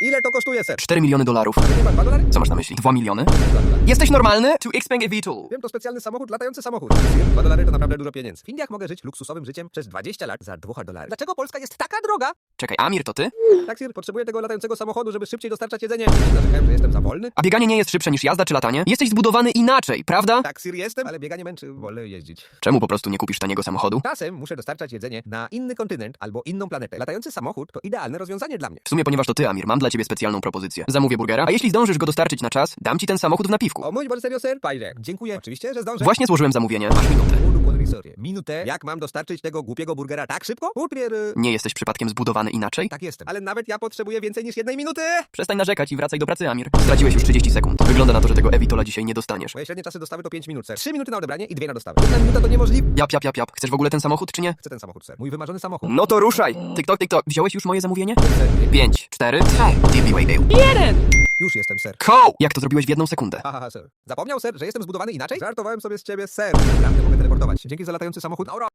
Ile to kosztuje, ser? 4 miliony dolarów. Nie ma 2 dolary? Co masz na myśli? 2 miliony? 2 dolary. Jesteś normalny? To expand a VTOL. Wiem, to specjalny samochód, latający samochód. Sir, 2 dolary to naprawdę dużo pieniędzy. W Indiach mogę żyć luksusowym życiem przez 20 lat za 2 dolary. Dlaczego Polska jest taka droga? Czekaj, Amir, to ty? Tak, sir, potrzebuję tego latającego samochodu, żeby szybciej dostarczać jedzenie. Narzekałem, że jestem za wolny. A bieganie nie jest szybsze niż jazda czy latanie? Jesteś zbudowany inaczej, prawda? Tak, sir, jestem, ale bieganie męczy, wolę jeździć. Czemu po prostu nie kupisz taniego samochodu? Czasem muszę dostarczać jedzenie na inny kontynent albo inną planetę. Latający samochód to idealne rozwiązanie dla mnie. W sumie, ponieważ to ty, Amir, mam dla ciebie specjalną propozycję. Zamówię burgera, a jeśli zdążysz go dostarczyć na czas, dam ci ten samochód w napiwku. O mój Boże, serio, ser? Fajnie. Dziękuję. Oczywiście, że zdążę. Właśnie złożyłem zamówienie. Masz minutę. Sorry. Minutę? Jak mam dostarczyć tego głupiego burgera tak szybko? Burger... y, Nie jesteś przypadkiem zbudowany inaczej? Tak jestem. Ale nawet ja potrzebuję więcej niż jednej minuty. Przestań narzekać i wracaj do pracy, Amir. Straciłeś już 30 sekund. Wygląda na to, że tego Evitola dzisiaj nie dostaniesz. Moje średnie czasy dostawy to 5 minut, ser. 3 minuty na odebranie i 2 na dostawę. Jedna minuta to niemożliwe. Jap, jap, jap, jap. Chcesz w ogóle ten samochód, czy nie? Chcę ten samochód, ser. Mój wymarzony samochód. No to ruszaj! TikTok, TikTok. Wziąłeś już moje zamówienie? Ser. 5, 4, 3. Jeden! Już jestem, ser. Koł! Jak to zrobiłeś w jedną sekundę? Haha, ser. Zapomniał, ser, że jestem zbudowany inaczej? Żartowałem sobie z ciebie, ser. Naprawdę mogę teleportować. Dzięki za latający samochód. Aura.